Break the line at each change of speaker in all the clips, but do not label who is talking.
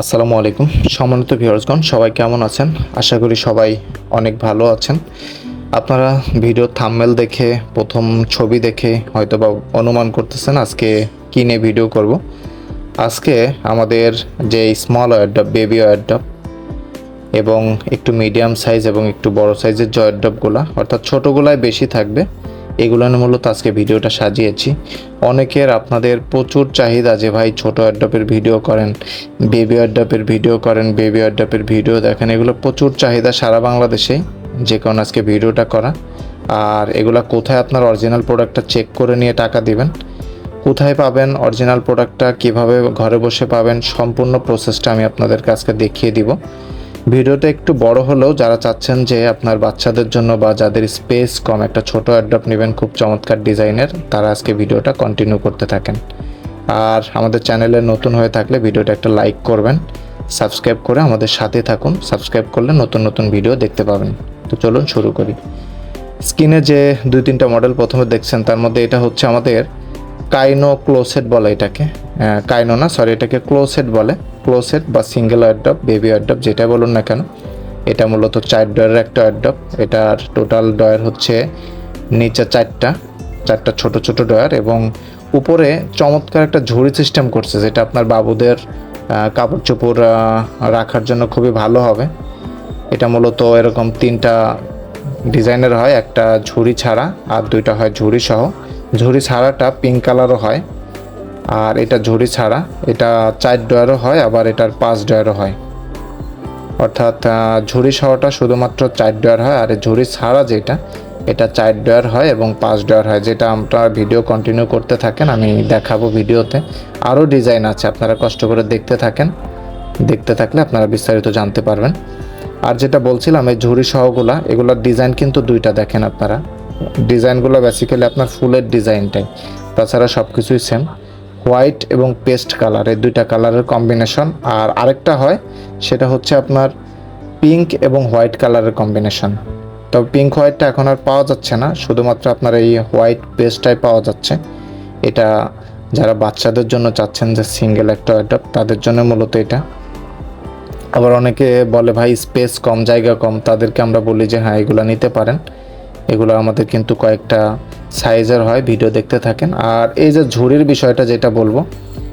আসসালামু আলাইকুম। সম্মানিত ভিউয়ার্সগণ, সবাই কেমন আছেন? আশা করি সবাই অনেক ভালো আছেন। আপনারা ভিডিও থাম্বনেল দেখে, প্রথম ছবি দেখে হয়তো বা অনুমান করতেছেন আজকে কী নিয়ে ভিডিও করব। আজকে আমাদের যে স্মল ওয়ারডপ বেবি ওয়ারডপ এবং একটু মিডিয়াম সাইজ এবং একটু বড় সাইজের যে জয়ারডপগুলো অর্থাৎ ছোটোগুলাই বেশি থাকবে এগুলো নিয়ে মূলত আজকে ভিডিওটা সাজিয়েছি। অনেকের আপনাদের প্রচুর চাহিদা যে ভাই ছোট অ্যাডপের ভিডিও করেন, বেবি অ্যাডপের ভিডিও করেন, বেবি অ্যাডপের ভিডিও দেখেন, এগুলো প্রচুর চাহিদা সারা বাংলাদেশেই যে কারণে আজকে ভিডিওটা করা। আর এগুলো কোথায় আপনার অরিজিনাল প্রোডাক্টটা চেক করে নিয়ে টাকা দিবেন, কোথায় পাবেন অরিজিনাল প্রোডাক্টটা কীভাবে ঘরে বসে পাবেন, সম্পূর্ণ প্রসেসটা আমি আপনাদের কাছকে দেখিয়ে দিব। ভিডিওটা একটু বড় হলেও যারা চাচ্ছেন যে আপনার বাচ্চাদের জন্য বা যাদের স্পেস কম, একটা ছোট অ্যাডপ নেবেন খুব চমৎকার ডিজাইনের, তারা আজকে ভিডিওটা কন্টিনিউ করতে থাকেন। আর আমাদের চ্যানেলে নতুন হয়ে থাকলে ভিডিওটা একটা লাইক করবেন সাবস্ক্রাইব করে আমাদের সাথে থাকুন সাবস্ক্রাইব করলে নতুন নতুন ভিডিও দেখতে পাবেন। তো চলুন শুরু করি। স্ক্রিনে যে দুই তিনটা মডেল প্রথমে দেখছেন, তার মধ্যে এটা হচ্ছে আমাদের কাইনো ক্লোসেট বলে এটাকে। কাইনো না সরি এটাকে ক্লোসেট বলে। ক্লোসেট বা সিঙ্গেল অ্যাডপ বেবি অ্যাডপ যেটা বলুন না কেন, এটা মূলত চার ডয়ের একটা অ্যাডপ এটার টোটাল ডয়ার হচ্ছে নিচে চারটা চারটা ছোট ছোট ডয়ার এবং উপরে চমৎকার একটা ঝুড়ি সিস্টেম করছে, যেটা আপনার বাবুদের কাপড় চোপড় রাখার জন্য খুবই ভালো হবে। এটা মূলত এরকম তিনটা ডিজাইনের হয়, একটা ঝুড়ি ছাড়া আর দুইটা হয় ঝুড়ি সহ। ঝুড়ি ছাড়াটা পিঙ্ক কালারও হয়। আর এটা ঝুড়ি ছাড়া, এটা চার ডয়ারও হয়, আবার এটার পাঁচ ডয়ারও হয়। অর্থাৎ ঝুড়ি সহটা শুধুমাত্র চার ডয়ার হয়, আর ঝুড়ি ছাড়া যেটা, এটা চার ডয়ার হয় এবং পাঁচ ডয়ার হয়, যেটা আমরা ভিডিও কন্টিনিউ করতে থাকেন, আমি দেখাবো ভিডিওতে আরও ডিজাইন আছে, আপনারা কষ্ট করে দেখতে থাকেন। দেখতে থাকলে আপনারা বিস্তারিত জানতে পারবেন। আর যেটা বলছিলাম, এই ঝুড়ি সহগুলা, এগুলোর ডিজাইন কিন্তু দুইটা দেখেন আপনারা। ডিজাইনগুলো বেসিক্যালি আপনার ফুলের ডিজাইনটাই। তাছাড়া সব কিছুই সেম হোয়াইট এবং পেস্ট কালার এই দুইটা কালারের কম্বিনেশন আর আরেকটা হয়, সেটা হচ্ছে আপনার পিঙ্ক এবং হোয়াইট কালারের কম্বিনেশন তবে পিঙ্ক হোয়াইটটা এখন আর পাওয়া যাচ্ছে না, শুধুমাত্র আপনার এই হোয়াইট পেস্টটাই পাওয়া যাচ্ছে। এটা যারা বাচ্চাদের জন্য চাচ্ছেন যে সিঙ্গেল একটা অ্যাডাপ্ট তাদের জন্য মূলত এটা। আবার অনেকে বলে ভাই স্পেস কম, জায়গা কম, তাদেরকে আমরা বলি যে হ্যাঁ এগুলো নিতে পারেন। এগুলো আমাদের কিন্তু কয়েকটা সাইজের হয় ভিডিও দেখতে থাকেন। আর এই যে ঝুড়ির বিষয়টা যেটা বলব,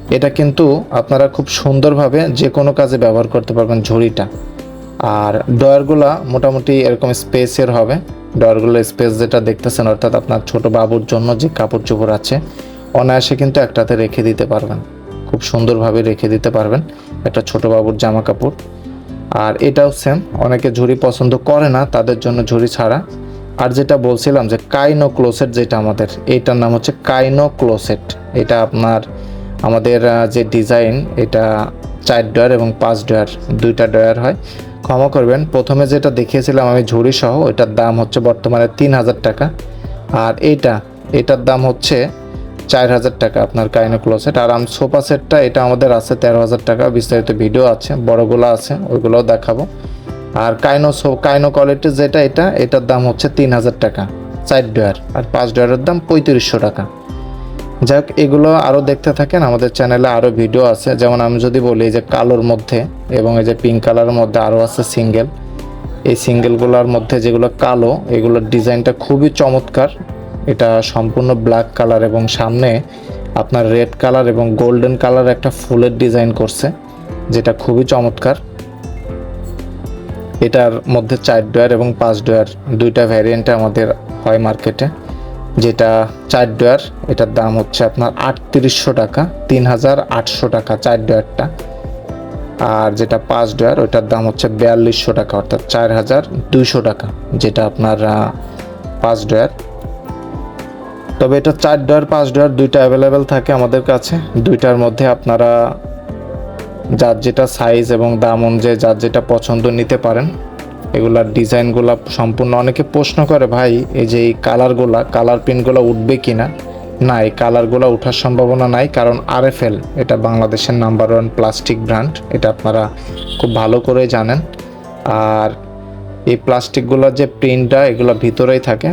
এটা কিন্তু আপনারা খুব সুন্দরভাবে যে কোনো কাজে ব্যবহার করতে পারবেন ঝুড়িটা। আর ডয়ারগুলা মোটামুটি এরকম স্পেসের হবে। ডয়ারগুলো স্পেস যেটা দেখতেছেন, অর্থাৎ আপনার ছোট বাবুর জন্য যে কাপড় চোপড় আছে, অনায়াসে কিন্তু একটাতে রেখে দিতে পারবেন। খুব সুন্দরভাবে রেখে দিতে পারবেন একটা ছোট বাবুর জামা কাপড়। আর এটাও সেম অনেকে ঝুড়ি পছন্দ করে না, তাদের জন্য ঝুড়ি ছাড়া। আর যেটা বলছিলাম যে কাইনো ক্লোসেট যেটা আমাদের এইটার নাম হচ্ছে কাইনো ক্লোসেট এটা আপনার, আমাদের যে ডিজাইন, এটা চার ডয়ার এবং পাঁচ ডয়ার দুইটা ডয়ার হয়। ক্ষমা করবেন, প্রথমে যেটা দেখিয়েছিলাম আমি ঝুড়ি সহ ওইটার দাম হচ্ছে বর্তমানে তিন হাজার টাকা। আর এইটা এটার দাম হচ্ছে চার হাজার টাকা আপনার কাইনো ক্লোসেট আর আম সোফা সেটটা, এটা আমাদের আছে তেরো হাজার টাকা, বিস্তারিত ভিডিও আছে, বড়গুলো আছে, ওইগুলোও দেখাবো। আর কাইনো কাইনো কোয়ালিটি যেটা এটা, এটার দাম হচ্ছে তিন হাজার টাকা, চার ডয়ার। আর পাঁচ ডয়ারের দাম পঁয়ত্রিশশো টাকা। যাক, এগুলো আরও দেখতে থাকেন, আমাদের চ্যানেলে আরও ভিডিও আছে। যেমন আমি যদি বলি যে কালোর মধ্যে এবং এই যে পিঙ্ক কালারের মধ্যে আরও আছে সিঙ্গেল এই সিঙ্গেলগুলোর মধ্যে যেগুলো কালো, এগুলোর ডিজাইনটা খুবই চমৎকার। এটা সম্পূর্ণ ব্ল্যাক কালার এবং সামনে আপনার রেড কালার এবং গোল্ডেন কালার একটা ফুলের ডিজাইন করছে, যেটা খুবই চমৎকার। এটার মধ্যে চার ডয়ার এবং পাঁচ ডয়ার দুইটা ভ্যারিয়েন্টে আমাদের হয় মার্কেটে যেটা চার ডয়ার, এটার দাম হচ্ছে আপনার আটত্রিশশো টাকা তিন হাজার আটশো টাকা চার ডয়ারটা। আর যেটা পাঁচ ডয়ার ওইটার দাম হচ্ছে বিয়াল্লিশশো টাকা, অর্থাৎ চার হাজার দুইশো টাকা, যেটা আপনার পাঁচ ডয়ার। তবে এটা চার ডয়ার, পাঁচ ডয়ার দুইটা অ্যাভেলেবেল থাকে আমাদের কাছে। দুইটার মধ্যে আপনারা যার যেটা সাইজ এবং দাম অনুযায়ী যার যেটা পছন্দ নিতে পারেন, এগুলার ডিজাইনগুলা সম্পূর্ণ অনেকে প্রশ্ন করে, ভাই, এই যে এই কালারগুলা কালার প্রিন্টগুলো উঠবে কি না না এই কালারগুলো ওঠার সম্ভাবনা নাই, কারণ আরএফএল এটা বাংলাদেশের নাম্বার ওয়ান প্লাস্টিক ব্র্যান্ড এটা আপনারা খুব ভালো করে জানেন। আর এই প্লাস্টিকগুলোর যে প্রিন্টটা এগুলো ভিতরেই থাকে।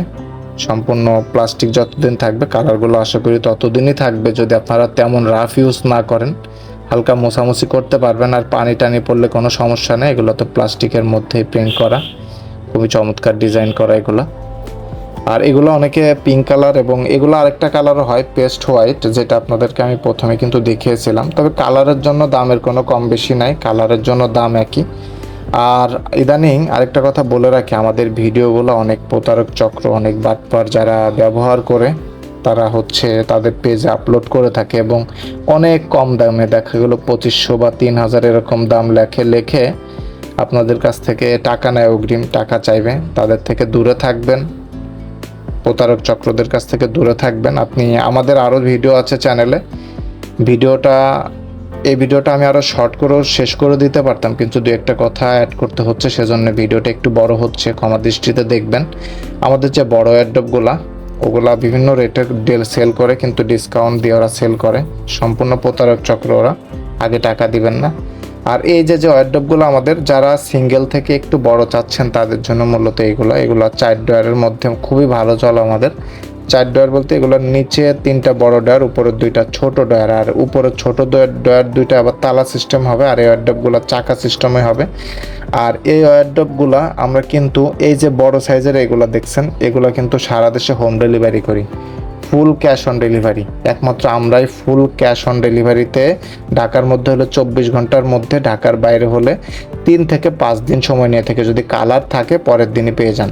সম্পূর্ণ প্লাস্টিক যতদিন থাকবে কালারগুলো আশা করি ততদিনই থাকবে। যদি আপনারা তেমন রাফ ইউজ না করেন হালকা মোছামুছি করতে পারবেন আর পানি টানি পড়লে কোনো সমস্যা নেই। এগুলো তো প্লাস্টিকের মধ্যেই প্রিন্ট করা। খুবই চমৎকার ডিজাইন করা এগুলো। আর এগুলো অনেকে পিঙ্ক কালার এবং এগুলো আরেকটা কালারও হয় পেস্ট হোয়াইট যেটা আপনাদেরকে আমি প্রথমে কিন্তু দেখিয়েছিলাম। তবে কালারের জন্য দামের কোনো কম বেশি নাই কালারের জন্য দাম একই। আর ইদানিং আরেকটা কথা বলে রাখি, আমাদের ভিডিওগুলো অনেক প্রতারক চক্র, অনেক বাটপার যারা ব্যবহার করে তারা হচ্ছে তাদের পেজে আপলোড করে থাকে এবং অনেক কম দামে দেখা গেলো, পঁচিশশো বা তিন হাজার এরকম দাম লেখে লেখে আপনাদের কাছ থেকে টাকা নেয় অগ্রিম টাকা চাইবে। তাদের থেকে দূরে থাকবেন, প্রতারক চক্রদের কাছ থেকে দূরে থাকবেন। আপনি, আমাদের আরও ভিডিও আছে চ্যানেলে ভিডিওটা, এই ভিডিওটা আমি আরও শর্ট করেও শেষ করে দিতে পারতাম, কিন্তু দু একটা কথা অ্যাড করতে হচ্ছে, সেজন্য ভিডিওটা একটু বড় হচ্ছে, ক্ষমা দৃষ্টিতে দেখবেন। আমাদের যে বড় অ্যাডপগুলা ওগুলা বিভিন্ন রেটে ডেল সেল করে, কিন্তু ডিসকাউন্ট দিয়ে ওরা সেল করে। সম্পূর্ণ প্রতারক চক্র ওরা, আগে টাকা দিবেন না। আর এই যে যে ওয়ারড্রপগুলো আমাদের, যারা সিঙ্গেল থেকে একটু বড় চাচ্ছেন, তাদের জন্য মূলত এগুলো। এগুলো চার ডয়ারের মধ্যে খুবই ভালো চল আমাদের। চার ডয়ার বলতে এগুলোর নিচে তিনটা বড় ডয়ার উপরের দুইটা ছোট ডয়ার, আর উপরের ছোট ডয়ার দুইটা আবার তালা সিস্টেম হবে, আর এই ওয়ারড্রপগুলো চাকা সিস্টেমে হবে। আর এই ওয়ারড্রপগুলো আমরা কিন্তু এই যে বড় সাইজের এগুলো দেখছেন, এগুলো কিন্তু সারা দেশে হোম ডেলিভারি করি। ফুল ক্যাশ অন ডেলিভারি একমাত্র আমরাই ফুল ক্যাশ অন ডেলিভারিতে ঢাকার মধ্যে হলে চব্বিশ ঘণ্টার মধ্যে ঢাকার বাইরে হলে তিন থেকে পাঁচ দিন সময় নিয়ে থেকে যদি কালার থাকে, পরের দিনই পেয়ে যান।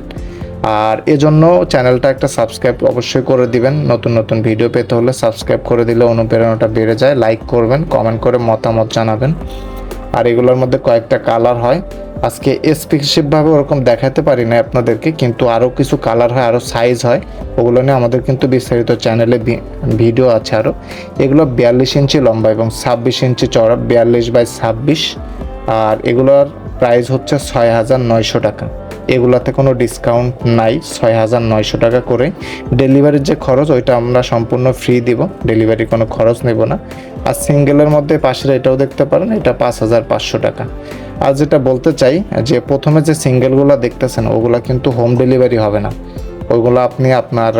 আর এজন্য চ্যানেলটা একটা সাবস্ক্রাইব অবশ্যই করে দিবেন। নতুন নতুন ভিডিও পেতে হলে সাবস্ক্রাইব করে দিলে অনুপ্রেরণাটা বেড়ে যায়। লাইক করবেন কমেন্ট করে মতামত জানাবেন। আর এগুলোর মধ্যে কয়েকটা কালার হয়। আজকে স্পেসিফিকভাবে ওরকম দেখাতে পারি না আপনাদেরকে, কিন্তু আরও কিছু কালার হয় আরও সাইজ হয়। ওগুলো নিয়ে আমাদের কিন্তু বিস্তারিত চ্যানেলে ভিডিও আছে আরও এগুলো বিয়াল্লিশ ইঞ্চি লম্বা এবং ছাব্বিশ ইঞ্চি চড়া বিয়াল্লিশ বাই ছাব্বিশ। আর এগুলোর প্রাইস হচ্ছে ছয় হাজার নয়শো টাকা। এগুলাতে কোনো ডিসকাউন্ট নাই ছয় হাজার নয়শো টাকা করে। ডেলিভারির যে খরচ, ওইটা আমরা সম্পূর্ণ ফ্রি দিব। ডেলিভারি কোনো খরচ নেব না। আর সিঙ্গেলের মধ্যে পাশের এটাও দেখতে পারেন, এটা পাঁচ হাজার পাঁচশো টাকা। আর যেটা বলতে চাই, যে প্রথমে যে সিঙ্গেলগুলো দেখতেছেন, ওগুলো কিন্তু হোম ডেলিভারি হবে না। ওইগুলো আপনি আপনার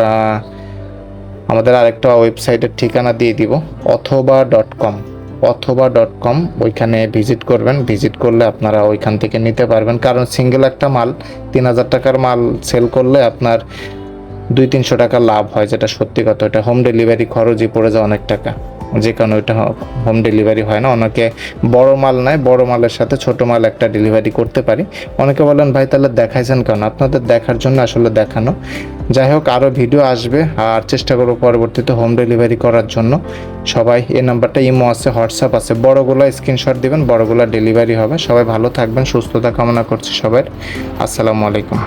আমাদের আরেকটা ওয়েবসাইটের ঠিকানা দিয়ে দিব, অথবা ডট কম অথবা ডট কম ওইখানে ভিজিট করবেন। ভিজিট করলে আপনারা ওইখান থেকে নিতে পারবেন। কারণ সিঙ্গেল একটা মাল, তিন হাজার টাকার মাল সেল করলে আপনার দুই তিনশো টাকা লাভ হয়, যেটা সত্যি কথা। এটা হোম ডেলিভারি খরচই পড়ে যায় অনেক টাকা। যে কারণে ওইটা হোম ডেলিভারি হয় না। অনেকে বড় মাল নেয়, বড় মালের সাথে ছোট মাল একটা ডেলিভারি করতে পারি। অনেকে বলেন, ভাই, তাহলে দেখাইছেন কেন? আপনাদের দেখার জন্য আসলে দেখানো। যাই হোক আরও ভিডিও আসবে আর চেষ্টা করব পরবর্তীতে হোম ডেলিভারি করার জন্য। সবাই, এই নাম্বারটা ইমো আছে, হোয়াটসঅ্যাপ আছে। বড়গুলো স্ক্রিনশট দেবেন, বড়গুলো ডেলিভারি হবে। সবাই ভালো থাকবেন, সুস্থতা কামনা করছি সবাই। আসসালামু আলাইকুম।